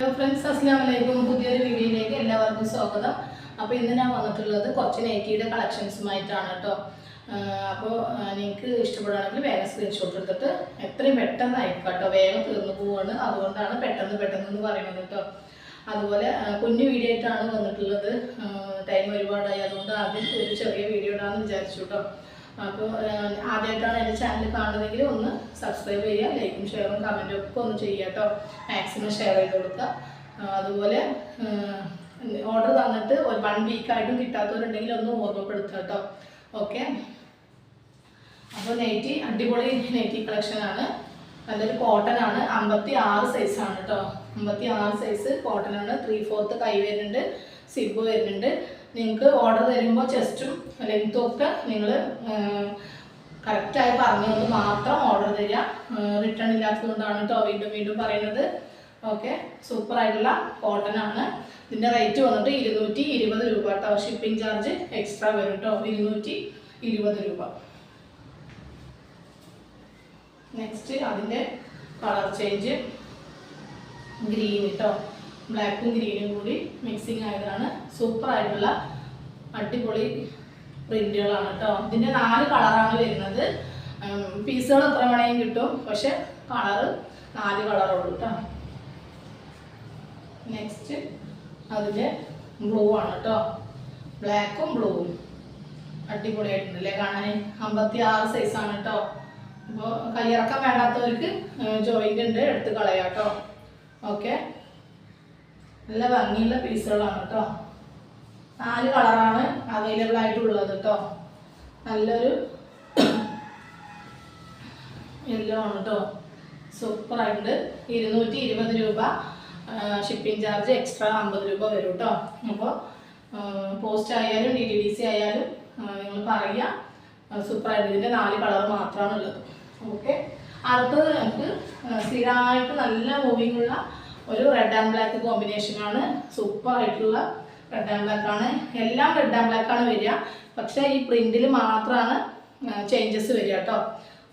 Hello friends അസ്ലാം വലൈക്കും പുതിയൊരു വീഡിയോയിലേക്ക് എല്ലാവർക്കും സ്വാഗതം. അപ്പോൾ ഇന്ന് ഞാൻ വന്നിട്ടുള്ളത് കുറച്ച് നൈറ്റിയുടെ കളക്ഷൻസുമായിട്ടാണ് കേട്ടോ അപ്പോൾ നിങ്ങൾക്ക് ഇഷ്ടപ്പെടുകയാണെങ്കിൽ വേഗം സ്ക്രീൻഷോട്ട് എടുത്തിട്ട് എത്രയും പെട്ടെന്ന് അയക്കാം കേട്ടോ വേഗം തീർന്നു പോവാണ്. അതുകൊണ്ടാണ് പെട്ടെന്ന് പെട്ടെന്ന് എന്ന് പറയുന്നത് കേട്ടോ അതുപോലെ കുഞ്ഞു വീഡിയോ ആയിട്ടാണ് വന്നിട്ടുള്ളത്. ടൈം ഒരുപാടായി. അതുകൊണ്ട് ആദ്യം ഒരു ചെറിയ വീഡിയോ ഇടാമെന്ന് വിചാരിച്ചു കേട്ടോ അപ്പോൾ ആദ്യമായിട്ടാണ് എന്റെ ചാനൽ കാണുന്നതെങ്കിൽ ഒന്ന് സബ്സ്ക്രൈബ് ചെയ്യുക ലൈക്കും ഷെയറും കമന്റും ഒക്കെ ഒന്ന് ചെയ്യുക കേട്ടോ മാക്സിമം ഷെയർ ചെയ്ത് കൊടുക്കുക. അതുപോലെ ഓർഡർ തന്നിട്ട് ഒരു വൺ വീക്കായിട്ടും കിട്ടാത്തവരുണ്ടെങ്കിൽ ഒന്ന് ഓർമ്മപ്പെടുത്തുക കേട്ടോ ഓക്കെ അപ്പോൾ നെയ്റ്റി അടിപൊളി നെയ്റ്റി കളക്ഷനാണ് നല്ലൊരു കോട്ടൺ ആണ്. അമ്പത്തി ആറ് സൈസാണ് കേട്ടോ അമ്പത്തി ആറ് സൈസ് കോട്ടൺ ആണ്. ത്രീ ഫോർത്ത് കൈ വരുന്നുണ്ട്. സിബ് വരുന്നുണ്ട്. നിങ്ങൾക്ക് ഓർഡർ തരുമ്പോൾ ചെസ്റ്റും ലെങ്ത്തും ഒക്കെ നിങ്ങൾ കറക്റ്റായി പറഞ്ഞുകൊണ്ട് മാത്രം ഓർഡർ തരിക. റിട്ടേൺ ഇല്ലാത്തതുകൊണ്ടാണ് കേട്ടോ വീണ്ടും വീണ്ടും പറയുന്നത്. ഓക്കെ സൂപ്പർ ആയിട്ടുള്ള കോട്ടൺ ആണ്. ഇതിന്റെ റേറ്റ് വന്നിട്ട് ഇരുന്നൂറ്റി ഇരുപത് രൂപ കേട്ടോ ഷിപ്പിംഗ് ചാർജ് എക്സ്ട്രാ വരും കേട്ടോ ഇരുന്നൂറ്റി ഇരുപത് രൂപ. നെക്സ്റ്റ് അതിന്റെ കളർ ചേഞ്ച് ഗ്രീൻ കേട്ടോ ബ്ലാക്കും ഗ്രീനും കൂടി മിക്സിങ് ആയതാണ്. സൂപ്പർ ആയിട്ടുള്ള അടിപൊളി പ്രിന്റുകളാണ് കേട്ടോ. ഇതിന്റെ നാല് കളറാണ് വരുന്നത്. പീസുകൾ എത്ര വേണമെങ്കിലും കിട്ടും. പക്ഷെ കളറ് നാല് കളറുള്ളൂ കേട്ടോ. നെക്സ്റ്റ് അതിന്റെ ബ്ലൂ ആണ് കേട്ടോ. ബ്ലാക്കും ബ്ലൂവും അടിപൊളിയായിട്ടുണ്ടല്ലേ കാണാൻ അമ്പത്തി ആറ് സൈസാണ് കേട്ടോ. അപ്പോൾ കയ്യിറക്കം വേണ്ടാത്തവർക്ക് ജോയിന്റ് ഉണ്ട്. എടുത്ത് കളയാം കേട്ടോ. ഓക്കെ നല്ല ഭംഗിയുള്ള പീസുകളാണ് കേട്ടോ. നാല് കളറാണ് അവൈലബിൾ ആയിട്ടുള്ളത് കേട്ടോ. നല്ലൊരു യെല്ലോ ആണ് കേട്ടോ. സൂപ്പറായിട്ടുണ്ട് ഇരുന്നൂറ്റി ഇരുപത് രൂപ ഷിപ്പിംഗ് ചാർജ് എക്സ്ട്രാ അമ്പത് രൂപ വരും കേട്ടോ. അപ്പോൾ പോസ്റ്റ് ആയാലും ഡി ടി ഡി സി ആയാലും നിങ്ങൾ പറയുക. സൂപ്പറായിട്ട് ഇതിന്റെ നാല് കളർ മാത്രമാണ് ഉള്ളത്. ഓക്കെ അടുത്തത് നമുക്ക് സ്ഥിരമായിട്ട് നല്ല മൂവിങ് ഉള്ള ഒരു റെഡ് ആൻഡ് ബ്ലാക്ക് കോമ്പിനേഷനാണ് സൂപ്പർ ആയിട്ടുള്ള റെഡ് ആൻഡ് ബ്ലാക്ക് ആണ്. എല്ലാം റെഡ് ആൻഡ് ബ്ലാക്ക് ആണ് വരിക. പക്ഷേ ഈ പ്രിന്റിൽ മാത്രമാണ് ചേഞ്ചസ് വരിക കേട്ടോ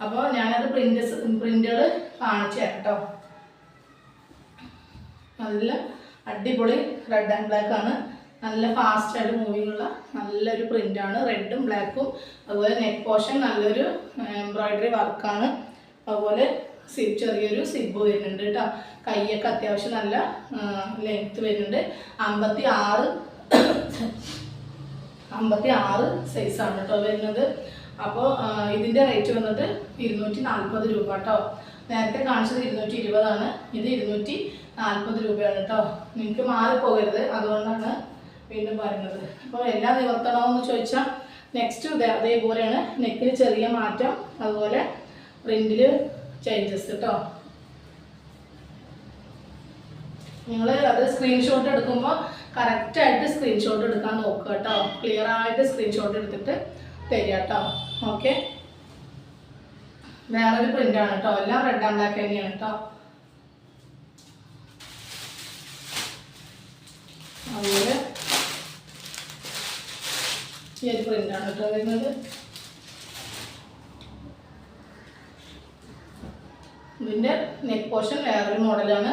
അപ്പോൾ ഞാനത് പ്രിന്റ് പ്രിന്റുകൾ കാണിച്ചു തരാം കേട്ടോ നല്ല അടിപൊളി റെഡ് ആൻഡ് ബ്ലാക്ക് ആണ്. നല്ല ഫാസ്റ്റ് ആയിട്ട് മൂവിങ് ഉള്ള നല്ലൊരു പ്രിന്റ് ആണ്. റെഡും ബ്ലാക്കും അതുപോലെ നെക്ക് പോർഷൻ നല്ലൊരു എംബ്രോയിഡറി വർക്കാണ് അതുപോലെ സിബ് ചെറിയൊരു സിബ് വരുന്നുണ്ട് കേട്ടോ. കൈയൊക്കെ അത്യാവശ്യം നല്ല ലെങ്ത് വരുന്നുണ്ട്. അമ്പത്തി ആറ് അമ്പത്തി ആറ് സൈസാണ് കേട്ടോ വരുന്നത്. അപ്പോൾ ഇതിന്റെ റേറ്റ് വന്നത് ഇരുന്നൂറ്റി നാൽപ്പത് രൂപ കേട്ടോ. നേരത്തെ കാണിച്ചത് ഇരുന്നൂറ്റി ഇരുപതാണ് ഇത് ഇരുന്നൂറ്റി നാൽപ്പത് രൂപയാണ് കേട്ടോ. നിങ്ങൾക്ക് മാറിപ്പോകരുത് അതുകൊണ്ടാണ് വീണ്ടും പറയുന്നത്. അപ്പോൾ എല്ലാം നിവർത്തണമെന്ന് ചോദിച്ചാൽ നെക്സ്റ്റ് അതേപോലെയാണ്. നെക്കിന് ചെറിയ മാറ്റം അതുപോലെ പ്രിന്റിൽ ചേഞ്ചസ് കേട്ടോ. നിങ്ങൾ അത് സ്ക്രീൻഷോട്ട് എടുക്കുമ്പോൾ കറക്റ്റായിട്ട് സ്ക്രീൻഷോട്ട് എടുക്കാൻ നോക്കുക കേട്ടോ. ക്ലിയർ ആയിട്ട് സ്ക്രീൻഷോട്ട് എടുത്തിട്ട് തരിക കേട്ടോ. ഓക്കെ വേറൊരു പ്രിന്റ് ആണ് കേട്ടോ. എല്ലാം റെഡ് ആൻഡ് ബ്ലാക്ക് തന്നെയാണ് കേട്ടോ. അതുപോലെ ഈ ഒരു പ്രിന്റ് ആണ് കേട്ടോ വരുന്നത് ഇതിന്റെ നെക്ക് പോർഷൻ വേറൊരു മോഡലാണ്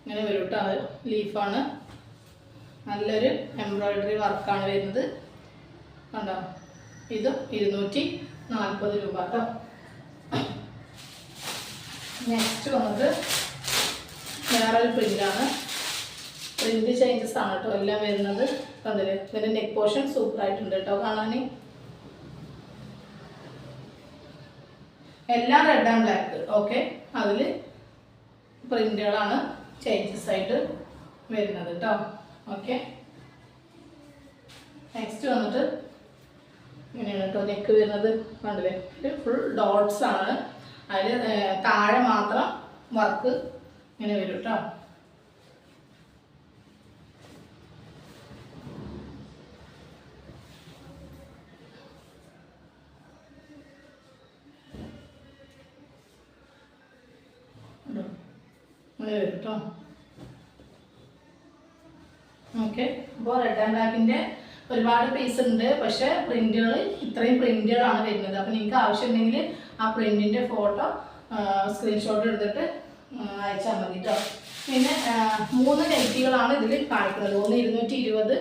ഇങ്ങനെ വരും കേട്ടോ അത് ലീഫാണ് നല്ലൊരു എംബ്രോയിഡറി വർക്കാണ് വരുന്നത്. കണ്ടോ? ഇത് ഇരുന്നൂറ്റി നാൽപ്പത് രൂപ കേട്ടോ. നെക്സ്റ്റ് വന്നത് വേറൊരു പ്രിന്റാണ് പ്രിന്റ് ചേഞ്ചസ് ആണ് കേട്ടോ എല്ലാം വരുന്നത്. കണ്ടില്ലേ? ഇതിന്റെ നെക്ക് പോർഷൻ സൂപ്പർ ആയിട്ടുണ്ട് കേട്ടോ കാണാൻ. എല്ലാം റെഡ് ആൻഡ് ബ്ലാക്ക് ഓക്കെ അതിൽ പ്രിന്റുകളാണ് ചേഞ്ചസ് ആയിട്ട് വരുന്നത് കേട്ടോ ഓക്കെ നെക്സ്റ്റ് വന്നിട്ട് ഇങ്ങനെയാണ് കേട്ടോ നെക്ക് വരുന്നത്. കണ്ടില്ലേ? ഫുൾ ഡോട്ട്സ് ആണ്. അതിൽ താഴെ മാത്രം വർക്ക് ഇങ്ങനെ വരും കേട്ടോ? ഇങ്ങനെ കേട്ടോ ഓക്കെ അപ്പോൾ റെഡ് ആൻഡ് ബ്ലാക്കിന്റെ ഒരുപാട് പീസ് ഉണ്ട്. പക്ഷേ പ്രിന്റുകൾ ഇത്രയും പ്രിന്റുകളാണ് വരുന്നത്. അപ്പോൾ നിങ്ങൾക്ക് ആവശ്യമുണ്ടെങ്കിൽ ആ പ്രിന്റിന്റെ ഫോട്ടോ സ്ക്രീൻഷോട്ട് എടുത്തിട്ട് അയച്ചാൽ മതി കേട്ടോ പിന്നെ മൂന്ന് നെറ്റികളാണ് ഇതിൽ കാണിക്കുന്നത്. ഒന്ന് ഇരുന്നൂറ്റി ഇരുപത്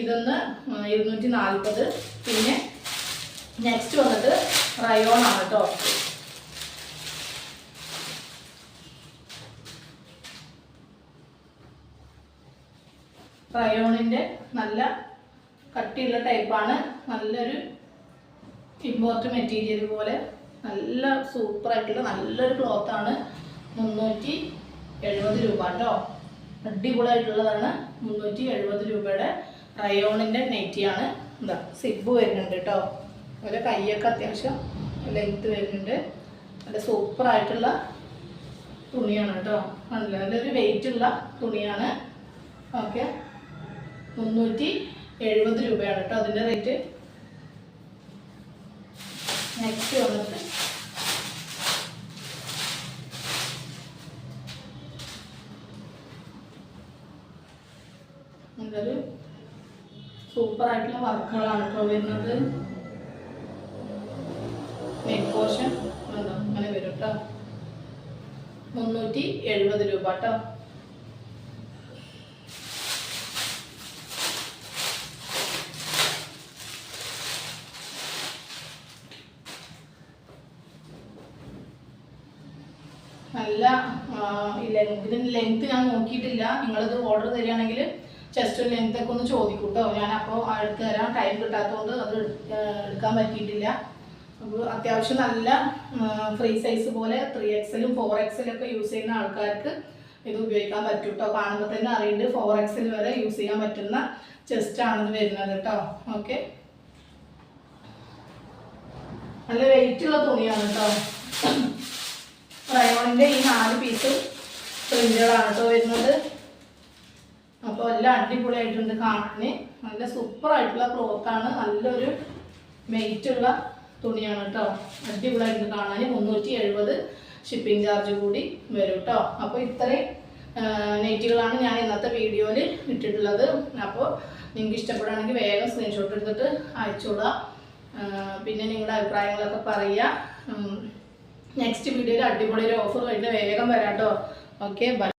ഇതൊന്ന് ഇരുന്നൂറ്റി നാൽപ്പത് പിന്നെ നെക്സ്റ്റ് വന്നിട്ട് റയോൺ ആണ് കേട്ടോ റയോണിന്റെ നല്ല കട്ടിയുള്ള ടൈപ്പാണ് നല്ലൊരു ഇമ്പോർട്ട് മെറ്റീരിയൽ പോലെ നല്ല സൂപ്പറായിട്ടുള്ള നല്ലൊരു ക്ലോത്താണ് മുന്നൂറ്റി എഴുപത് രൂപ കേട്ടോ അടിപൊളിയായിട്ടുള്ളതാണ്. മുന്നൂറ്റി എഴുപത് രൂപയുടെ റയോണിന്റെ നെറ്റിയാണ് എന്താ സിബ് വരുന്നുണ്ട് കേട്ടോ അതുപോലെ കൈയൊക്കെ അത്യാവശ്യം ലെങ്ത് വരുന്നുണ്ട്. നല്ല സൂപ്പറായിട്ടുള്ള തുണിയാണ് കേട്ടോ നല്ല നല്ലൊരു വെയിറ്റ് ഉള്ള തുണിയാണ്. ഓക്കെ മുന്നൂറ്റി എഴുപത് രൂപയാണ് കേട്ടോ അതിന്റെ റേറ്റ് നെക്സ്റ്റ് വന്നിട്ട്. നല്ലൊരു സൂപ്പർ ആയിട്ടുള്ള വർക്കുകളാണ് കേട്ടോ വരുന്നത്. നെക്ക് പോർഷൻ അങ്ങനെ വരും കേട്ടോ മുന്നൂറ്റി എഴുപത് രൂപ കേട്ടോ നല്ല ഇതിന്റെ ലെങ്ത് ഞാൻ നോക്കിയിട്ടില്ല. നിങ്ങളത് ഓർഡർ തരികയാണെങ്കിൽ ചെസ്റ്റ് ലെങ്ത് ഒക്കെ ഒന്ന് ചോദിക്കും കേട്ടോ ഞാൻ അപ്പോൾ എടുത്ത് തരാൻ ടൈം കിട്ടാത്തതുകൊണ്ട് അത് എടുക്കാൻ പറ്റിയിട്ടില്ല. അപ്പോൾ അത്യാവശ്യം നല്ല ഫ്രീ സൈസ് പോലെ ത്രീ എക്സലും ഫോർ എക്സലും ഒക്കെ യൂസ് ചെയ്യുന്ന ആൾക്കാർക്ക് ഇത് ഉപയോഗിക്കാൻ പറ്റും കേട്ടോ കാണുമ്പോൾ തന്നെ അറിയുന്നുണ്ട് ഫോർ എക്സൽ വരെ യൂസ് ചെയ്യാൻ പറ്റുന്ന ചെസ്റ്റ് ആണ് ഇത് വരുന്നത് കേട്ടോ ഓക്കെ നല്ല വെയിറ്റ് ഉള്ള തുണിയാണ് കേട്ടോ റയോണിന്റെ ഈ നാല് പീസ് പ്രിന്റുകളാണ് കേട്ടോ വരുന്നത്. അപ്പോൾ എല്ലാം അടിപൊളിയായിട്ടുണ്ട് കാണാൻ നല്ല സൂപ്പറായിട്ടുള്ള ക്ലോത്താണ് നല്ലൊരു വെയിറ്റ് ഉള്ള തുണിയാണ് കേട്ടോ അടിപൊളിയായിട്ടുണ്ട് കാണാൻ മുന്നൂറ്റി എഴുപത് ഷിപ്പിംഗ് ചാർജ് കൂടി വരും കേട്ടോ അപ്പോൾ ഇത്രയും നെറ്റുകളാണ് ഞാൻ ഇന്നത്തെ വീഡിയോയിൽ ഇട്ടിട്ടുള്ളത്. അപ്പോൾ നിങ്ങൾക്ക് ഇഷ്ടപ്പെടുകയാണെങ്കിൽ വേഗം സ്ക്രീൻഷോട്ട് എടുത്തിട്ട് അയച്ചോളുക ആ, പിന്നെ നിങ്ങളുടെ അഭിപ്രായങ്ങളൊക്കെ പറയുക. നെക്സ്റ്റ് വീഡിയോയിൽ അടിപൊളി ഒരു ഓഫർ വരുന്നത് വേഗം വരാട്ടോ. Okay bye